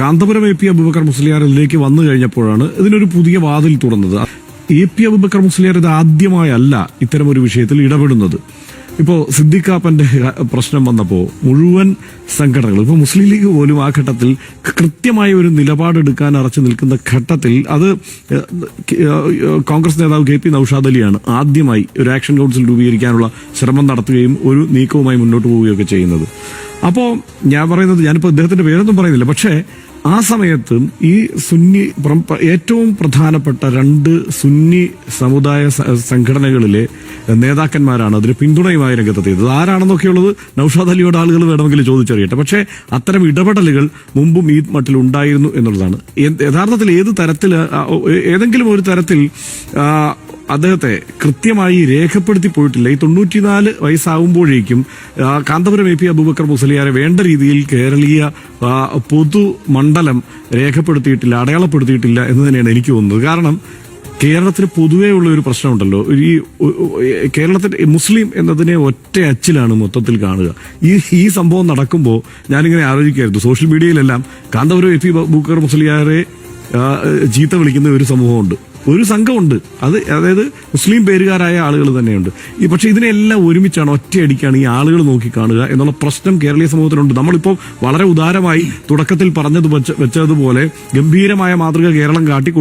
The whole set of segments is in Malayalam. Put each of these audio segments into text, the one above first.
കാന്തപുരം എ പി അബുബക്കർ മുസ്ലിയാറിലേക്ക് വന്നു കഴിഞ്ഞപ്പോഴാണ് ഇതിനൊരു പുതിയ വാതിൽ തുറന്നത്. എ പി അബുബക്കർ മുസ്ലിയാർ ഇത് ആദ്യമായല്ല ഇത്തരം ഒരു വിഷയത്തിൽ ഇടപെടുന്നത്. ഇപ്പോ സിദ്ദിഖാപ്പന്റെ പ്രശ്നം വന്നപ്പോൾ മുഴുവൻ സംഘടനകൾ ഇപ്പൊ മുസ്ലിം ലീഗ് പോലും ആ ഘട്ടത്തിൽ കൃത്യമായ ഒരു നിലപാടെടുക്കാൻ അറച്ചു നിൽക്കുന്ന ഘട്ടത്തിൽ അത് കോൺഗ്രസ് നേതാവ് കെ പി നൌഷാദ് അലിയാണ് ആദ്യമായി ഒരു ആക്ഷൻ കൗൺസിൽ രൂപീകരിക്കാനുള്ള ശ്രമം നടത്തുകയും ഒരു നീക്കവുമായി മുന്നോട്ട് പോവുകയൊക്കെ ചെയ്യുന്നത്. അപ്പോൾ ഞാൻ പറയുന്നത് ഞാനിപ്പോ അദ്ദേഹത്തിന്റെ പേരൊന്നും പറയുന്നില്ല പക്ഷേ ആ സമയത്ത് ഈ സുന്നി ഏറ്റവും പ്രധാനപ്പെട്ട രണ്ട് സുന്നി സമുദായ സംഘടനകളിലെ നേതാക്കന്മാരാണ് അതിന് പിന്തുണയുമായി രംഗത്തെത്തിയത്. ആരാണെന്നൊക്കെയുള്ളത് നൌഷാദ് അലിയുടെ ആളുകൾ വേണമെങ്കിൽ ചോദിച്ചറിയട്ടെ. പക്ഷേ അത്തരം ഇടപെടലുകൾ മുമ്പും ഈ മട്ടിൽ ഉണ്ടായിരുന്നു എന്നുള്ളതാണ്. യഥാർത്ഥത്തിൽ ഏത് തരത്തിൽ ഏതെങ്കിലും ഒരു തരത്തിൽ അദ്ദേഹത്തെ കൃത്യമായി രേഖപ്പെടുത്തി പോയിട്ടില്ല. ഈ തൊണ്ണൂറ്റിനാല് വയസ്സാകുമ്പോഴേക്കും കാന്തപുരം എ പി അബൂബക്കർ മുസലിയാരെ വേണ്ട രീതിയിൽ കേരളീയ പൊതുമണ്ഡലം പൊതു മണ്ഡലം രേഖപ്പെടുത്തിയിട്ടില്ല അടയാളപ്പെടുത്തിയിട്ടില്ല എന്ന് തന്നെയാണ് എനിക്ക് തോന്നുന്നത്. കാരണം കേരളത്തിന് പൊതുവേ ഉള്ള ഒരു പ്രശ്നമുണ്ടല്ലോ. ഈ കേരളത്തിൽ മുസ്ലിം എന്നതിനെ ഒറ്റ അച്ചിലാണ് മൊത്തത്തിൽ കാണുക. ഈ ഈ സംഭവം നടക്കുമ്പോൾ ഞാനിങ്ങനെ ആലോചിക്കായിരുന്നു. സോഷ്യൽ മീഡിയയിലെല്ലാം കാന്തപുരം എ പി ബൂക്കർ മുസ്ലിയാരെ ചീത്ത വിളിക്കുന്ന ഒരു സമൂഹമുണ്ട്. ഒരു സംഘമുണ്ട്. അത് അതായത് മുസ്ലിം പേരുകാരായ ആളുകൾ തന്നെയുണ്ട്. ഈ പക്ഷെ ഇതിനെല്ലാം ഒരുമിച്ചാണ് ഒറ്റയടിക്കാണ് ഈ ആളുകൾ നോക്കി കാണുക എന്നുള്ള പ്രശ്നം കേരളീയ സമൂഹത്തിലുണ്ട്. നമ്മളിപ്പോൾ വളരെ ഉദാരമായി തുടക്കത്തിൽ പറഞ്ഞത് വെച്ച- വെച്ചതുപോലെ ഗംഭീരമായ മാതൃക കേരളം കാട്ടി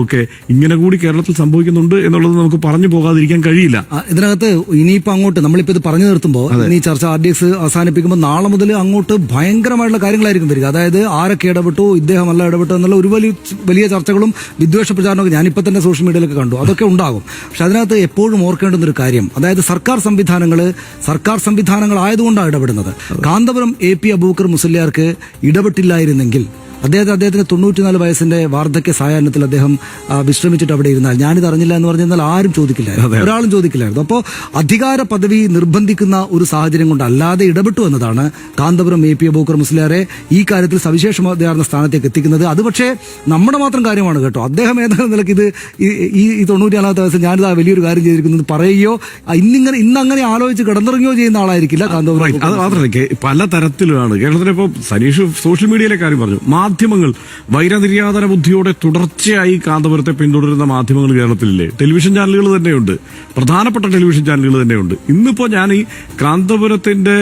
ഒക്കെ ഇങ്ങനെ കൂടി കേരളത്തിൽ സംഭവിക്കുന്നുണ്ട് എന്നുള്ളത് നമുക്ക് പറഞ്ഞു പോകാതിരിക്കാൻ കഴിയില്ല. ഇതിനകത്ത് ഇനിയിപ്പോ അങ്ങോട്ട് നമ്മളിപ്പോ ഇത് പറഞ്ഞു നിർത്തുമ്പോൾ ഇനി ഈ ചർച്ച ആർ ഡി എക്സ് അവസാനിപ്പിക്കുമ്പോൾ നാളെ മുതൽ അങ്ങോട്ട് ഭയങ്കരമായിട്ടുള്ള കാര്യങ്ങളായിരിക്കും വരിക. അതായത് ആരൊക്കെ ഇടപെട്ടു ഇദ്ദേഹമല്ല ഇടപെട്ടു എന്നുള്ള ഒരു വലിയ വലിയ ചർച്ചകളും വിദ്വേഷ പ്രചാരണമൊക്കെ ഞാനിപ്പോ തന്നെ സോഷ്യൽ മീഡിയയിലൊക്കെ കണ്ടു. അതൊക്കെ ഉണ്ടാകും. പക്ഷെ അതിനകത്ത് എപ്പോഴും ഓർക്കേണ്ടുന്ന ഒരു കാര്യം. അതായത് സർക്കാർ സംവിധാനങ്ങൾ സർക്കാർ സംവിധാനങ്ങൾ ആയതുകൊണ്ടാണ് ഇടപെടുന്നത്. കാന്തപുരം എ പി അബൂക്കർ മുസല്യാർക്ക് ഇടപെട്ടില്ലായിരുന്നെങ്കിൽ അദ്ദേഹത്തെ അദ്ദേഹത്തിന് തൊണ്ണൂറ്റിനാല് വയസ്സിന്റെ വാർദ്ധക്യ സായാഹ്നത്തിൽ അദ്ദേഹം വിശ്രമിച്ചിട്ട് അവിടെ ഇരുന്നാൽ. ഞാനിത് അറിഞ്ഞില്ല എന്ന് പറഞ്ഞാൽ ആരും ചോദിക്കില്ല ഒരാളും ചോദിക്കില്ലായിരുന്നു. അപ്പോൾ അധികാര പദവി നിർബന്ധിക്കുന്ന ഒരു സാഹചര്യം കൊണ്ട് അല്ലാതെ ഇടപെട്ടു എന്നതാണ് കാന്തപുരം എ പി അബൂക്കർ മുസ്ലിയാരെ ഈ കാര്യത്തിൽ സവിശേഷമാർന്ന സ്ഥാനത്തേക്ക് എത്തിക്കുന്നത്. അത് പക്ഷേ നമ്മുടെ മാത്രം കാര്യമാണ് കേട്ടോ. അദ്ദേഹം ഏതാനും നിലയ്ക്ക് ഇത് ഈ- തൊണ്ണൂറ്റിനാലാമത്തെ വയസ്സിൽ ഞാനിത് ആ വലിയൊരു കാര്യം ചെയ്തിരിക്കുന്നത് പറയുകയോ ഇന്നിങ്ങനെ ഇന്നങ്ങനെ ആലോചിച്ച് കിടന്നിറങ്ങുകയോ ചെയ്യുന്ന ആളായിരിക്കില്ല കാന്തപുരം അത് മാത്രമല്ല പല തരത്തിലാണ് കേരളത്തിൽ ഇപ്പോൾ സനീഷ് സോഷ്യൽ മീഡിയയിലെ കാര്യം പറഞ്ഞു. മാധ്യമങ്ങൾ വൈരനിര്യാതന ബുദ്ധിയോടെ തുടർച്ചയായി കാന്തപുരത്തെ പിന്തുടരുന്ന മാധ്യമങ്ങൾ കേരളത്തിലില്ലേ? ടെലിവിഷൻ ചാനലുകൾ തന്നെയുണ്ട്. പ്രധാനപ്പെട്ട ടെലിവിഷൻ ചാനലുകൾ തന്നെയുണ്ട്. ഇന്നിപ്പോ ഞാൻ ഈ കാന്തപുരത്തിന്റെ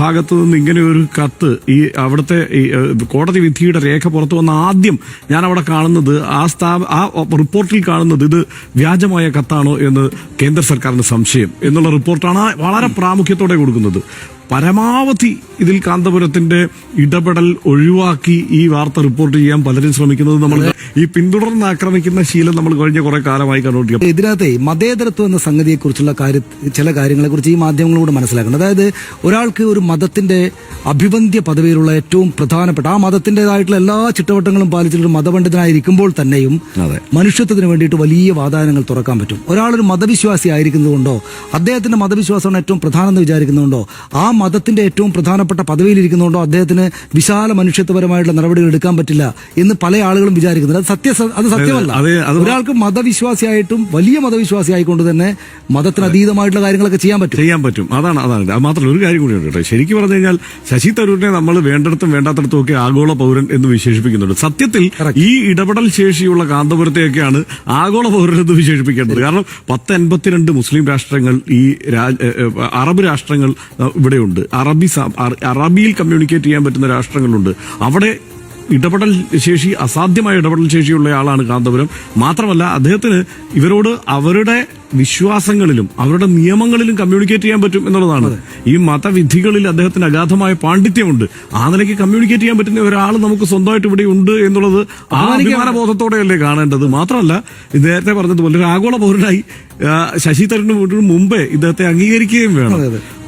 ഭാഗത്ത് നിന്ന് ഇങ്ങനെ ഒരു കത്ത് ഈ അവിടുത്തെ ഈ കോടതി വിധിയുടെ രേഖ പുറത്തു വന്ന ആദ്യം ഞാൻ അവിടെ കാണുന്നത് ആ സ്ഥാപ ആ റിപ്പോർട്ടിൽ കാണുന്നത് ഇത് വ്യാജമായ കത്താണോ എന്ന് കേന്ദ്ര സർക്കാരിന് സംശയം എന്നുള്ള റിപ്പോർട്ടാണ് വളരെ പ്രാമുഖ്യത്തോടെ കൊടുക്കുന്നത്. പരമാവധി ഇതിൽ കാന്തപുരത്തിന്റെ ഇടപെടൽ ഒഴിവാക്കി ഈ വാർത്ത റിപ്പോർട്ട് ചെയ്യാൻ പലരും ശ്രമിക്കുന്നത് നമ്മൾ ഈ പിന്തുടർന്ന് ആക്രമിക്കുന്ന ശീലം നമ്മൾ കഴിഞ്ഞ കുറെ കാലമായി കണ്ടുകൊണ്ടിരിക്കും. ഇതിനകത്തെ മതേതരത്വം എന്ന സംഗതിയെക്കുറിച്ചുള്ള കാര്യ ചില കാര്യങ്ങളെക്കുറിച്ച് ഈ മാധ്യമങ്ങളോട് മനസ്സിലാക്കണം. അതായത് ഒരാൾക്ക് ഒരു മതത്തിന്റെ അഭിവന്ധ്യ പദവിയിലുള്ള ഏറ്റവും പ്രധാനപ്പെട്ട ആ മതത്തിന്റേതായിട്ടുള്ള എല്ലാ ചിട്ടവട്ടങ്ങളും പാലിച്ചിട്ട് മതപണ്ഡിതനായിരിക്കുമ്പോൾ തന്നെയും. മനുഷ്യത്വത്തിന് വേണ്ടിയിട്ട് വലിയ വാദാനങ്ങൾ തുറക്കാൻ പറ്റും. ഒരാളൊരു മതവിശ്വാസി ആയിരിക്കുന്നതുകൊണ്ടോ അദ്ദേഹത്തിന്റെ മതവിശ്വാസമാണ് ഏറ്റവും പ്രധാനം എന്ന് വിചാരിക്കുന്നതുകൊണ്ടോ ആ മതത്തിന്റെ ഏറ്റവും പ്രധാനപ്പെട്ട പദവിയിലിരിക്കുന്നതുകൊണ്ടോ അദ്ദേഹത്തിന് വിശാല മനുഷ്യത്വപരമായിട്ടുള്ള നടപടികൾ എടുക്കാൻ പറ്റില്ല എന്ന് പല ആളുകളും വിചാരിക്കുന്നുണ്ട്. അത് സത്യ അത് സത്യമല്ല. ഒരാൾക്ക് മതവിശ്വാസിയായിട്ടും വലിയ മതവിശ്വാസി ആയിക്കൊണ്ട് തന്നെ മതത്തിന് അതീതമായിട്ടുള്ള കാര്യങ്ങളൊക്കെ ചെയ്യാൻ പറ്റും. ചെയ്യാൻ പറ്റും. അതാണ് അതാണ്. അത് മാത്രമല്ല ഒരു കാര്യം കൂടി ഉണ്ട് കേട്ടോ. ശരിക്കും പറഞ്ഞു കഴിഞ്ഞാൽ ശശി തരൂരിനെ നമ്മൾ വേണ്ടിടത്തും വേണ്ടാത്തടത്തും ഒക്കെ ആഗോള പൗരൻ എന്ന് വിശേഷിപ്പിക്കുന്നുണ്ട്. സത്യത്തിൽ ഈ ഇടപെടൽ ശേഷിയുള്ള കാന്തപുരത്തെയൊക്കെയാണ് ആഗോള പൗരൻ എന്ന് വിശേഷിപ്പിക്കേണ്ടത്. കാരണം പത്ത് എൺപത്തിരണ്ട് മുസ്ലിം രാഷ്ട്രങ്ങൾ ഈ അറബ് രാഷ്ട്രങ്ങൾ ഇവിടെയുണ്ട്. അറബി അറബിയിൽ കമ്മ്യൂണിക്കേറ്റ് ചെയ്യാൻ പറ്റുന്ന രാഷ്ട്രങ്ങളുണ്ട്. അവിടെ ഇടപെടൽ ശേഷി അസാധ്യമായ ഇടപെടൽ ശേഷിയുള്ള ആളാണ് കാന്തപുരം. മാത്രമല്ല അദ്ദേഹത്തിന് ഇവരോട് അവരുടെ വിശ്വാസങ്ങളിലും അവരുടെ നിയമങ്ങളിലും കമ്മ്യൂണിക്കേറ്റ് ചെയ്യാൻ പറ്റും എന്നുള്ളതാണ്. ഈ മതവിധികളിൽ അദ്ദേഹത്തിന് അഗാധമായ പാണ്ഡിത്യമുണ്ട്. ആ നിലയ്ക്ക് കമ്മ്യൂണിക്കേറ്റ് ചെയ്യാൻ പറ്റുന്ന ഒരാൾ നമുക്ക് സ്വന്തമായിട്ട് ഇവിടെ ഉണ്ട് എന്നുള്ളത് ആ അഭിമാനബോധത്തോടെയല്ലേ കാണേണ്ടത്? മാത്രമല്ല നേരത്തെ പറഞ്ഞതുപോലെ ഒരു ആഗോള പൗരനായി ശശി തരൂരിന് മുമ്പേ ഇദ്ദേഹത്തെ അംഗീകരിക്കുകയും വേണം.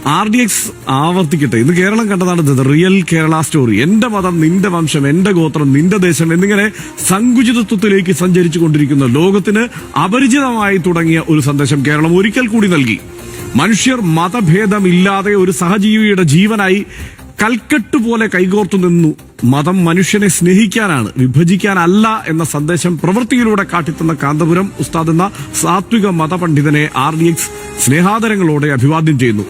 ആർ ഡി എക്സ് ആവർത്തിക്കട്ടെ. ഇന്ന് കേരളം കണ്ടതാണ് റിയൽ കേരള സ്റ്റോറി. എന്റെ മതം നിന്റെ വംശം എന്റെ ഗോത്രം നിന്റെ ദേശം എന്നിങ്ങനെ സങ്കുചിതത്വത്തിലേക്ക് സഞ്ചരിച്ചു കൊണ്ടിരിക്കുന്ന ലോകത്തിന് അപരിചിതമായി തുടങ്ങിയ ഒരു സന്ദേശം കേരളം ഒരിക്കൽ കൂടി നൽകി. മനുഷ്യർ മതഭേദമില്ലാതെ ഒരു സഹജീവിയുടെ ജീവനായി കൽക്കെട്ട് പോലെ കൈകോർത്തു നിന്നു. മതം മനുഷ്യനെ സ്നേഹിക്കാനാണ് വിഭജിക്കാനല്ല എന്ന സന്ദേശം പ്രവൃത്തിയിലൂടെ കാട്ടിത്തന്ന കാന്തപുരം ഉസ്താദ് എന്ന സാത്വിക മതപണ്ഡിതനെ ആർ ഡി എക്സ് സ്നേഹാദരങ്ങളോടെ അഭിവാദ്യം ചെയ്യുന്നു.